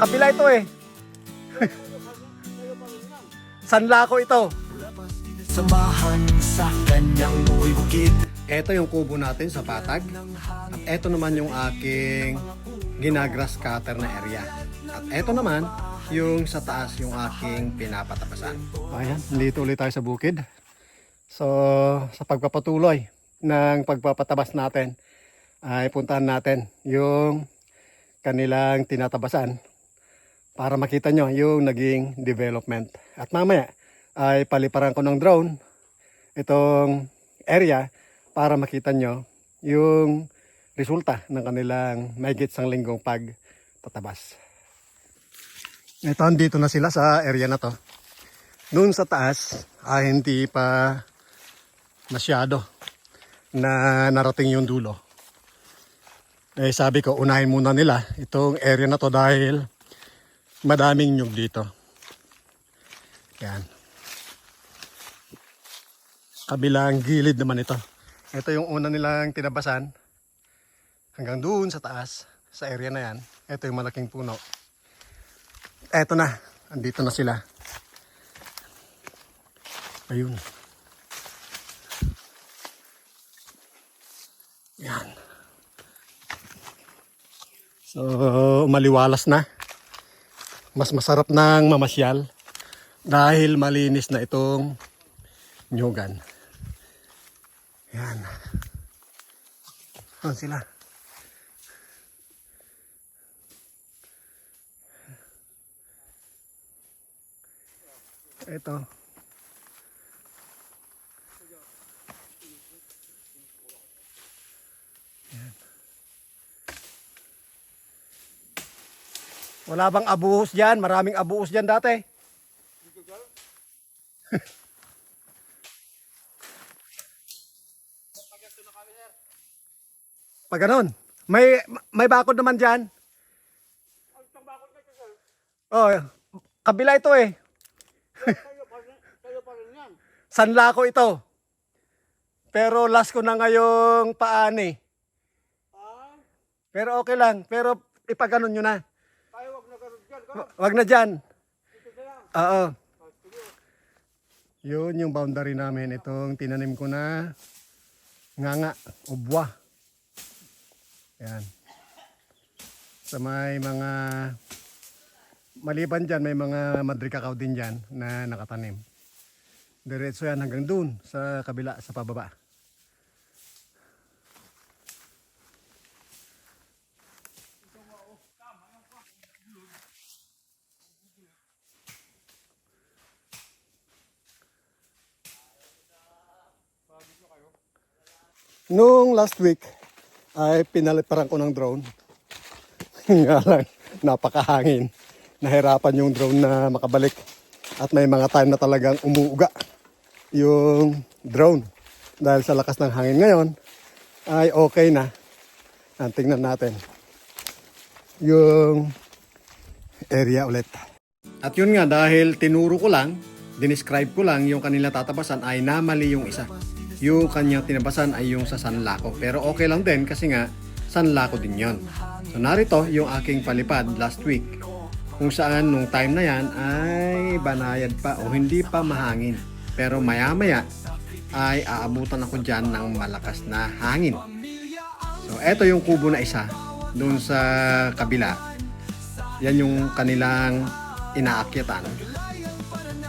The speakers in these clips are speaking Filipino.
kabila ito eh. Sanlako ito. Samahan sa kanyang buhay bukid Ito yung kubo natin sa patag. At ito naman yung aking ginagrass cutter na area. At ito naman yung sa taas yung aking pinapatapasan. Ayan, dito ulit tayo sa bukid. So, sa pagpapatuloy ng pagpapatabas natin, ay puntahan natin yung kanilang tinatabasan para makita nyo yung naging development. At mamaya ay paliparan ko ng drone itong area para makita nyo yung resulta ng kanilang mahigit sang linggong pagtatabas. Ito, dito na sila sa area na to. Doon sa taas ay hindi pa masyado na narating yung dulo. Eh sabi ko, unahin muna nila itong area na to dahil madaming nyug dito. Yan. Kabilang gilid naman ito. Ito yung una nilang tinabasan. Hanggang doon sa taas, sa area na yan. Ito yung malaking puno. Eto na. Andito na sila. Ayun. Yan. So, maliwalas na. Mas masarap ng mamasyal dahil malinis na itong nyugan. Yan. Saan sila? Ito. Wala bang abuhos dyan? Maraming abuhos dyan dati. Pag ganun. May may bakod naman diyan. Oh, kabila ito eh. Sanlako ito. Pero last ko na ngayong paani. Pero okay lang. Pero ipaganon nyo na. Wa- Wag na dyan. Oo. Yun yung boundary namin. Itong tinanim ko na nganga o buwa. Yan. Sa may mga maliban dyan, may mga madri cacao din dyan na nakatanim. Diretso yan hanggang dun sa kabila, sa pababa. Noong last week, ay pinaliparan ko ng drone. Nga lang, napakahangin. Nahirapan yung drone na makabalik. At may mga time na talagang umuuga yung drone. Dahil sa lakas ng hangin ngayon, ay okay na. Ang tingnan natin yung area ulit. At yun nga, dahil tinuro ko lang, dinescribe ko lang yung kanila tatabasan ay namali yung isa. Yung kanyang tinabasan ay yung sa Sanlaco. Pero okay lang din kasi nga, Sanlaco din yon. So narito yung aking palipad last week. Kung saan nung time na yan ay banayad pa o hindi pa mahangin. Pero maya maya ay aabutan ako dyan ng malakas na hangin. So eto yung kubo na isa doon sa kabila. Yan yung kanilang inaakyatan.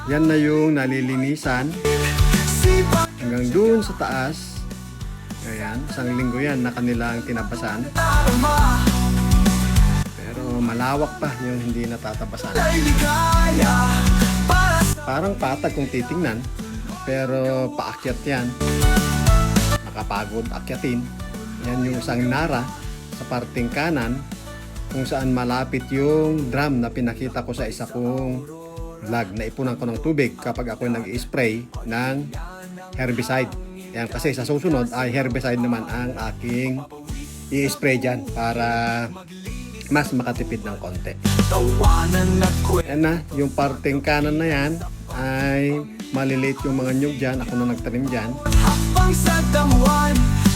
Yan na yung nalilinisan hanggang doon sa taas. Ayan, isang linggo yan na kanilang tinabasan. Pero malawak pa yung hindi natatabasan. Parang patag kung titingnan. Pero paakyat yan. Nakapagod akyatin. Yan yung isang nara sa parting kanan kung saan malapit yung drum na pinakita ko sa isa kong vlog na ipunan ko ng tubig kapag ako nag-spray ng herbicide. Yan kasi sa susunod ay herbicide naman ang aking i-spray dyan para mas makatipid ng konti. Yan na, yung parting kanan na yan ay maliliit yung mga nyug dyan. Ako na nagtanim dyan.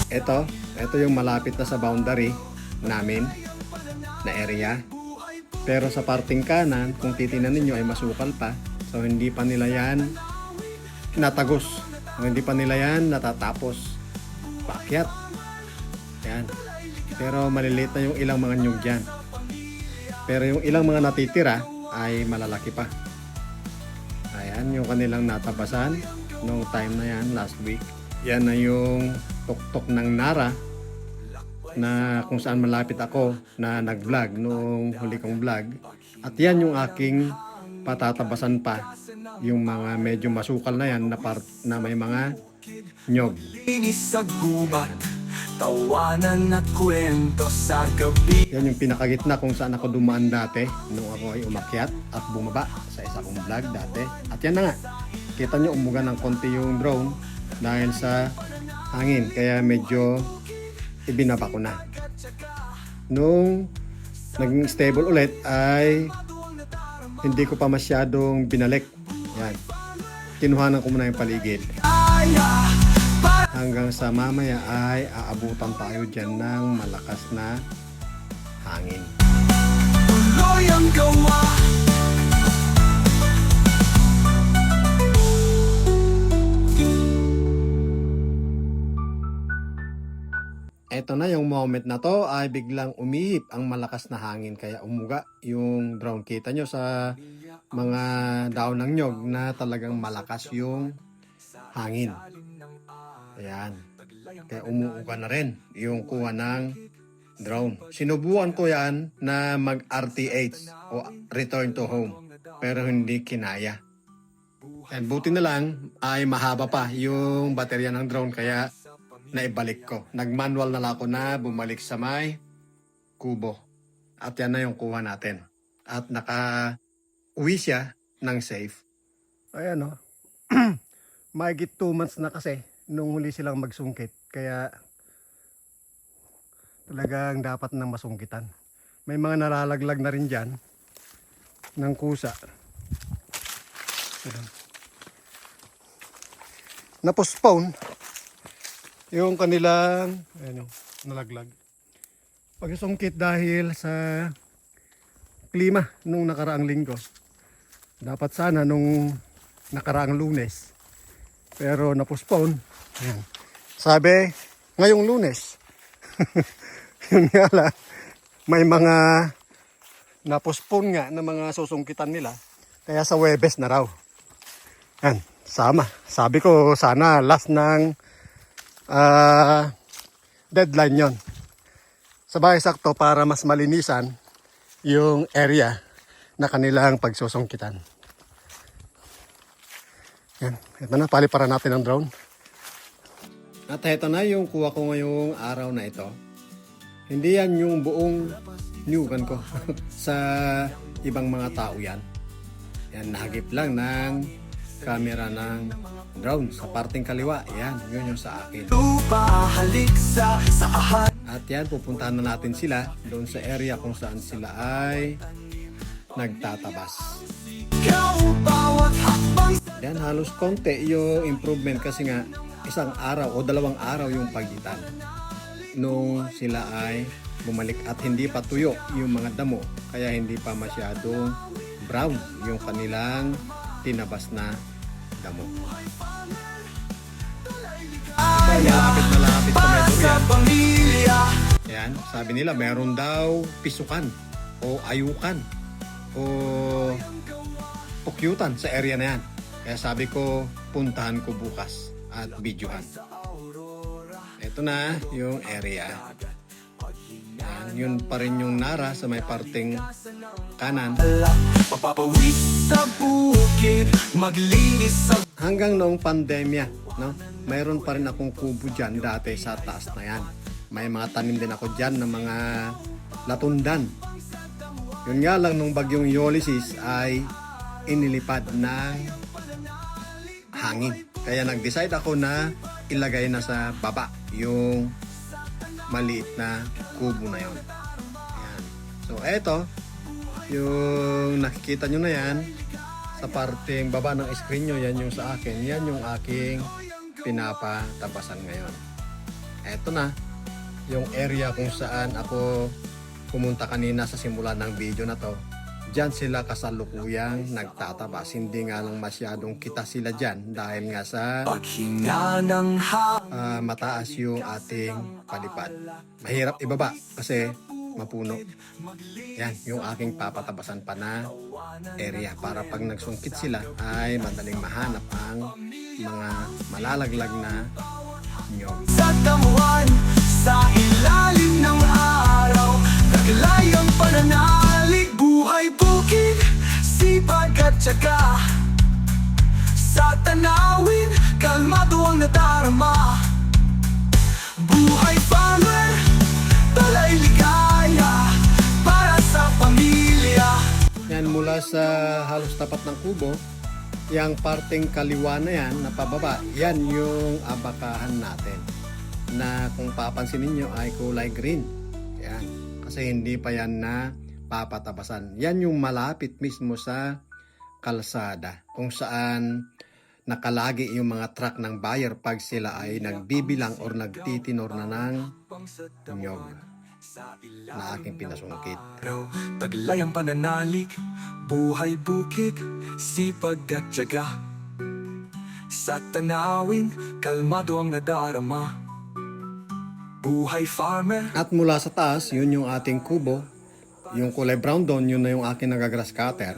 Ito, ito yung malapit na sa boundary namin na area. Pero sa parting kanan, kung titingnan ninyo ay masukal pa. So hindi pa nila yan tinatagos. O, hindi pa nila yan natatapos. Paakyat. Yan. Pero maliliit na yung ilang mga nyug dyan. Pero yung ilang mga natitira ay malalaki pa. Ayan, yung kanilang natabasan nung time na yan, last week. Yan na yung tuktok ng Nara na kung saan malapit ako na nag-vlog noong huli kong vlog. At yan yung aking patatabasan pa yung mga medyo masukal na yan na, part, na may mga nyog. Linis sa gubat Tawanan at kwento sa gabi Yan yung pinakagitna kung saan ako dumaan dati nung ako ay umakyat at bumaba sa isa kong vlog dati. At yan na nga, kita nyo umuga ng konti yung drone dahil sa hangin kaya medyo ibinaba ko na. Nung naging stable ulit ay hindi ko pa masyadong binalik. Yan. Kinuhanan ko muna yung paligid. Hanggang sa mamaya ay aabutan tayo dyan ng malakas na hangin. Eto na yung moment na to ay biglang umihip ang malakas na hangin kaya umuga yung drone. Kita nyo sa mga daon ng nyog na talagang malakas yung hangin. Ayan. Kaya umuuga na rin yung kuha ng drone. Sinubukan ko yan na mag RTH o return to home pero hindi kinaya. And buti na lang ay mahaba pa yung baterya ng drone kaya naibalik ko. Nag-manual na lang ako na bumalik sa may kubo. At yan na yung kuha natin. At naka uwi siya ng safe. Ayan o. Mahigit 2 months na kasi nung huli silang magsungkit. Kaya talagang dapat na masungkitan. May mga nalalaglag na rin dyan ng kusa. Na-postpone yung kanilang ano, nalaglag. Pagsungkit dahil sa klima nung nakaraang linggo. Dapat sana nung nakaraang lunes. Pero na-postpone. Ayan. Sabi, ngayong lunes. Yun nga lang, may mga na-postpone nga na mga susungkitan nila. Kaya sa Webes na raw. Yan, sama. Sabi ko sana last ng ah deadline yon. Sa bagay sakto para mas malinisan yung area na kanilang pagsusungkitan. Yan, ito na, paliparan natin ang drone. At ito na yung kuha ko ngayong araw na ito. Hindi yan yung buong nyugan ko sa ibang mga tao yan. Yan, nahagip lang ng camera ng drone sa parting kaliwa. Yan, yun yung sa akin. At yan, pupuntahan na natin sila doon sa area kung saan sila ay nagtatabas. Yan, halos konti yung improvement kasi nga isang araw o dalawang araw yung pagitan nung sila ay bumalik at hindi pa tuyo yung mga damo kaya hindi pa masyadong brown yung kanilang tinabas na damo. Malapit malapit sa durian. pamilya Yan, sabi nila meron daw pisukan o ayukan o pukyutan sa area na yan. Kaya sabi ko, puntahan ko bukas at videohan. Ito na yung area. Yan, yun pa rin yung nara sa may parting kanan. Papapawis sa bukid Maglinis sa Hanggang noong pandemya, no? Mayroon pa rin akong kubo dyan dati sa taas na yan. May mga tanim din ako dyan ng mga latundan. Yun nga lang nung bagyong Ulysses ay inilipad ng hangin. Kaya nag-decide ako na ilagay na sa baba yung maliit na kubo na yon. Ayan. So eto, yung nakikita nyo na yan, sa parteng baba ng screen nyo, yan yung sa akin. Yan yung aking pinapatabasan ngayon. Eto na, yung area kung saan ako pumunta kanina sa simula ng video na to. dyan sila kasalukuyang nagtatabas. Hindi nga lang masyadong kita sila dyan dahil nga sa ah, mataas yung ating palipad. Mahirap ibaba kasi mapuno. Yan, yung aking papatabasan pa na area para pag nagsungkit sila ay madaling mahanap ang mga malalaglag na nyog. sa damuhan Sa ilalim ng araw Naglayang pananalig Buhay bukid Sipag at tiyaga Sa tanawin Kalmado ang nadarama mula sa halos tapat ng kubo, yung parteng kaliwa na yan, na pababa, yan yung abakahan natin. Na kung papansin ninyo ay kulay green. Yan. Kasi hindi pa yan na papatabasan. Yan yung malapit mismo sa kalsada. Kung saan nakalagi yung mga truck ng buyer pag sila ay nagbibilang or nagtitinor na ng nyog na aking pinasungkit. Taglay ang pananalig Buhay bukid, sipag at tiyaga Sa tanawin, kalmado ang nadarama Buhay farmer At mula sa taas, yun yung ating kubo. Yung kulay brown doon, yun na yung aking nagagrass cutter.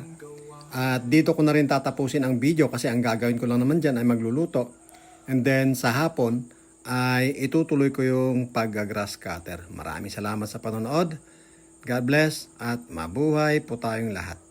At dito ko na rin tatapusin ang video kasi ang gagawin ko lang naman dyan ay magluluto. And then sa hapon ay itutuloy ko yung pag-grass cutter. Maraming salamat sa panonood. God bless at mabuhay po tayong lahat.